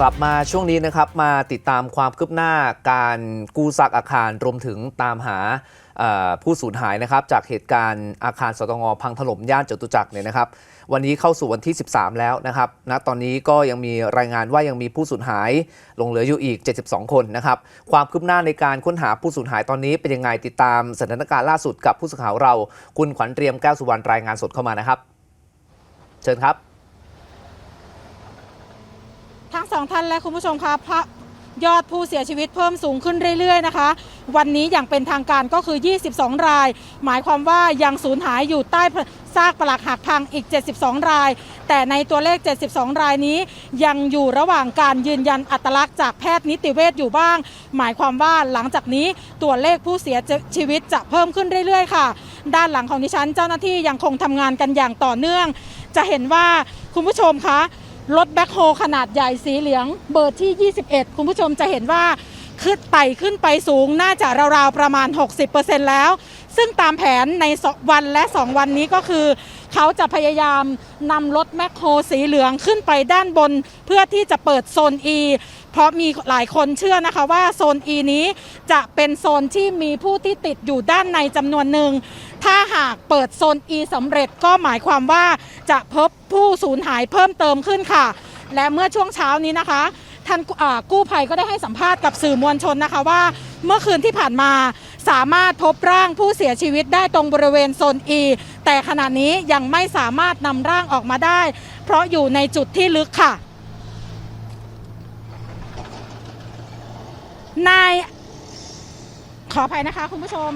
กลับมาช่วงนี้นะครับมาติดตามความคืบหน้าการกู้ซากอาคารรวมถึงตามหาผู้สูญหายนะครับจากเหตุการณ์อาคารสตงพังถล่มย่านจตุจักรเนี่ยนะครับ วันนี้เข้าสู่วันที่ 13 แล้วนะครับณตอนนี้ก็ยังมีรายงานว่ายังมีผู้สูญหายหลงเหลืออยู่อีก 72 คนนะครับความคืบหน้าในการค้นหาผู้สูญหายตอนนี้เป็นยังไงติดตามสถานการณ์ล่าสุดกับผู้สื่อข่าวเรา คุณขวัญเตรียมแก้วสุวรรณรายงานสดเข้ามานะครับ เชิญครับ ทั้งสองท่านและคุณผู้ชมคะพระยอดผู้เสียชีวิตเพิ่มสูงขึ้นเรื่อยๆนะคะ วันนี้อย่างเป็นทางการก็คือ 22 ราย หมายความว่ายังสูญหายอยู่ใต้ซากปลักหักพังอีก 72 ราย แต่ในตัวเลข 72 รายนี้ ยังอยู่ระหว่างการยืนยันอัตลักษณ์จากแพทย์นิติเวชอยู่บ้าง หมายความว่าหลังจากนี้ตัวเลขผู้เสียชีวิตจะเพิ่มขึ้นเรื่อยๆ ค่ะ ด้านหลังของดิฉันเจ้าหน้าที่ยังคงทำงานกันอย่างต่อเนื่อง จะเห็นว่าคุณผู้ชมคะ รถแบ็คโฮขนาดใหญ่สีเหลืองเบอร์ที่ 21 คุณผู้ชมจะเห็นว่าขึ้นไต่ขึ้นไปสูงน่าจะราวๆประมาณ 60%แล้ว ซึ่งตามแผนในสองวันและ 2 วันนี้ก็คือ เขาจะพยายามนำรถแมคโฮสีเหลืองขึ้นไปด้านบน เพื่อที่จะเปิดโซน E เพราะมีหลายคนเชื่อนะคะว่าโซน E นี้จะเป็นโซนที่มีผู้ที่ติดอยู่ด้านในจำนวนหนึ่ง ถ้าหากเปิดโซน E สำเร็จก็หมายความว่าจะพบผู้สูญหายเพิ่มเติมขึ้นค่ะ และเมื่อช่วงเช้านี้นะคะท่านกู้ภัยก็ได้ให้สัมภาษณ์กับสื่อมวลชนนะคะว่า เมื่อคืนที่ผ่านมาสามารถพบร่างผู้เสียชีวิตได้ตรงบริเวณโซน E แต่ขณะนี้ยังไม่สามารถนำร่างออกมาได้ เพราะอยู่ในจุดที่ลึกค่ะ นายขออภัยนะคะคุณผู้ชม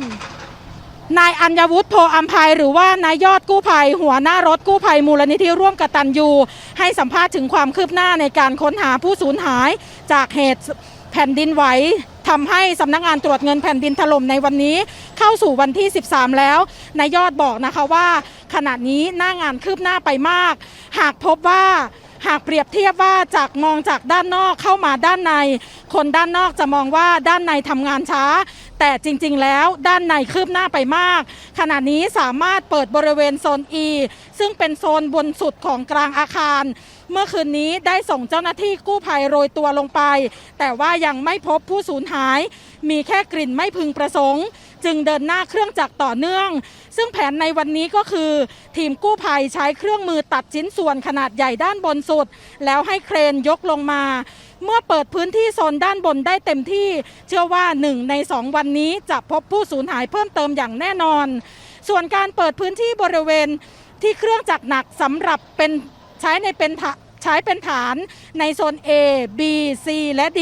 นายอัญวุฒิโพอัมภัยหรือว่านายยอดกู้ภัย หัวหน้ารถกู้ภัยมูลนิธิร่วมกตันยูให้สัมภาษณ์ถึงความคืบหน้าในการค้นหาผู้สูญหาย จากเหตุแผ่นดินไหวทำให้สำนักงานตรวจเงินแผ่นดินถล่มในวันนี้เข้าสู่วันที่ 13 แล้วนายยอดบอกนะคะว่า ขณะนี้หน้างานคืบหน้าไปมาก หากพบว่าหากเปรียบเทียบว่าจากมองจากด้านนอกเข้ามาด้านใน คนด้านนอกจะมองว่าด้านในทำงานช้า แต่จริงๆ แล้วด้านในคืบหน้าไปมาก ขณะนี้สามารถเปิดบริเวณโซน E ซึ่งเป็นโซนบนสุดของกลางอาคาร เมื่อคืนนี้ได้ส่งเจ้าหน้าที่กู้ภัยโรยตัวลงไป แต่ว่ายังไม่พบผู้สูญหาย มีแค่กลิ่นไม่พึงประสงค์ จึงเดินหน้าเครื่องจักรต่อเนื่อง ซึ่งแผนในวันนี้ก็คือ ทีมกู้ภัยใช้เครื่องมือตัดชิ้นส่วนขนาดใหญ่ด้านบนสุด แล้วให้เครนยกลงมาเมื่อเปิดพื้นที่โซนด้านบนได้เต็มที่ เชื่อว่าหนึ่งในสองวันนี้จะพบผู้สูญหายเพิ่มเติมอย่างแน่นอน ส่วนการเปิดพื้นที่บริเวณที่เครื่องจักรหนักสำหรับเป็น ใช้ในเป็นใช้เป็นฐานในโซน A B C และ D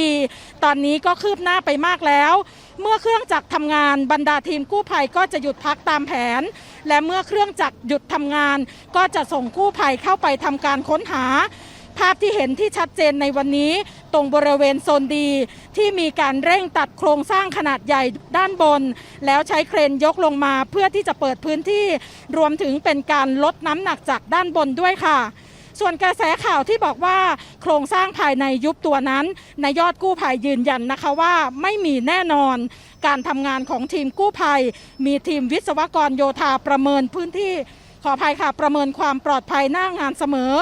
ตอนนี้ก็คืบหน้าไปมากแล้ว เมื่อเครื่องจักรทำงานบรรดาทีมกู้ภัยก็จะหยุดพักตามแผน และเมื่อเครื่องจักรหยุดทำงาน ก็จะส่งกู้ภัยเข้าไปทำการค้นหา ภาพที่เห็นที่ชัดเจนในวันนี้ ตรงบริเวณโซนดี ที่มีการเร่งตัดโครงสร้างขนาดใหญ่ด้านบน แล้วใช้เครนยกลงมาเพื่อที่จะเปิดพื้นที่ รวมถึงเป็นการลดน้ำหนักจากด้านบนด้วยค่ะ ส่วนกระแสข่าวที่บอกว่าโครงสร้างภายในยุบตัวนั้นนายยอดกู้ภัยยืนยันนะคะว่าไม่มีแน่นอนการทำงานของทีมกู้ภัย มีทีมวิศวกรโยธาประเมินพื้นที่ขออภัยค่ะ ประเมินความปลอดภัยหน้างานเสมอ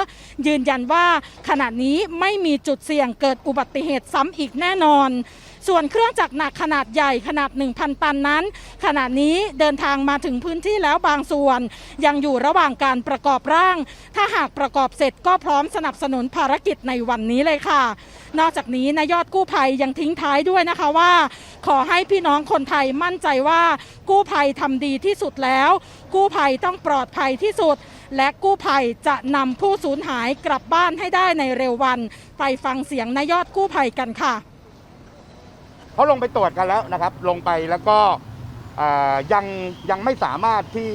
ยืนยันว่าขณะนี้ไม่มีจุดเสี่ยงเกิดอุบัติเหตุซ้ำอีกแน่นอน ส่วนเครื่องจักรหนักขนาดใหญ่ขนาด 1,000 ตันนั้น ขณะนี้เดินทางมาถึงพื้นที่แล้วบางส่วน ยังอยู่ระหว่างการประกอบร่าง ถ้าหากประกอบเสร็จก็พร้อมสนับสนุนภารกิจในวันนี้เลยค่ะ นอกจากนี้นายยอดกู้ภัยยังทิ้งท้ายด้วยนะคะว่า ขอให้พี่น้องคนไทยมั่นใจว่า กู้ภัยทำดีที่สุดแล้ว กู้ภัยต้องปลอดภัยที่สุด และกู้ภัยจะนำผู้สูญหายกลับบ้านให้ได้ในเร็ววัน ไปฟังเสียงนายยอดกู้ภัยกันค่ะ เขาลงไปตรวจกันแล้วนะครับ ลงไปแล้วก็ยังยังไม่สามารถที่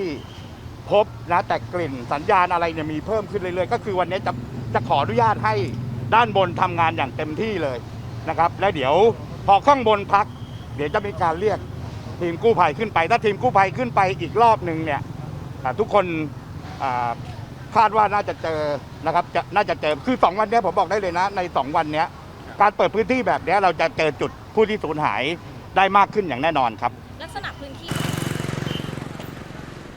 พบนะแต่กลิ่นสัญญาณอะไรเนี่ยมีเพิ่มขึ้นเรื่อยๆ ก็คือวันนี้จะจะขออนุญาตให้ด้านบนทำงานอย่างเต็มที่เลยนะครับ และเดี๋ยวพอข้างบนพัก เดี๋ยวจะมีการเรียกทีมกู้ภัยขึ้นไป ถ้าทีมกู้ภัยขึ้นไปอีกรอบหนึ่งเนี่ยทุกคนคาดว่าน่าจะเจอนะครับจะน่าจะเจอคือ 2 วันนี้ผมบอกได้เลยนะ ใน 2 วันนี้การเปิดพื้นที่แบบนี้เราจะเจอจุด ผู้ที่สูญหายได้มากขึ้นอย่างแน่นอนครับ ลักษณะพื้นที่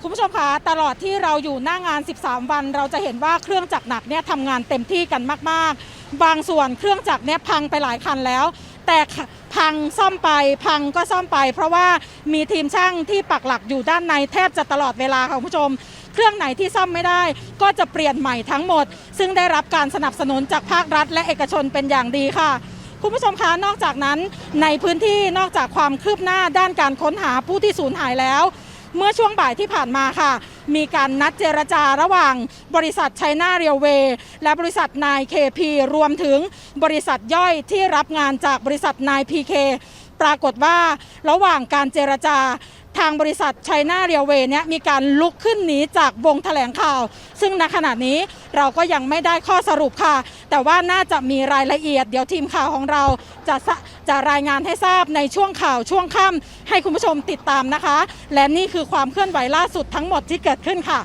คุณผู้ชมคะตลอดที่เราอยู่หน้างาน 13 วัน เราจะเห็นว่าเครื่องจักรหนักเนี่ยทำงานเต็มที่กันมาก ๆ บางส่วนเครื่องจักรเนี่ยพังไปหลายคันแล้ว แต่พังซ่อมไปพังก็ซ่อมไป เพราะว่ามีทีมช่างที่ปักหลักอยู่ด้านในแทบจะตลอดเวลาค่ะคุณผู้ชม เครื่องไหนที่ซ่อมไม่ได้ ก็จะเปลี่ยนใหม่ทั้งหมด ซึ่งได้รับการสนับสนุนจากภาครัฐ และเอกชนเป็นอย่างดีค่ะ คุณผู้ชมคะนอกจากนั้นในพื้นที่นอกจากความคืบหน้าด้านการค้นหาผู้ที่สูญหายแล้ว เมื่อช่วงบ่ายที่ผ่านมาค่ะ มีการนัดเจรจาระหว่างบริษัทไชน่าเรียวเวย์และบริษัทนายเคพีรวมถึงบริษัทย่อยที่รับงานจากบริษัทนายพีเคปรากฏว่าระหว่างการเจรจาางบริษัทไชน่าเรียวเวย์เนี่ยมีการลุกขึ้นหนีจากวงแถลงข่าว ซึ่งณขณะนี้เราก็ยังไม่ได้ข้อสรุปค่ะ แต่ว่าน่าจะมีรายละเอียด เดี๋ยวทีมข่าวของเราจะสะจะรายงานให้ทราบในช่วงข่าวช่วงค่ำให้คุณผู้ชมติดตามนะคะ และนี่คือความเคลื่อนไหวล่าสุดทั้งหมดที่เกิดขึ้นค่ะ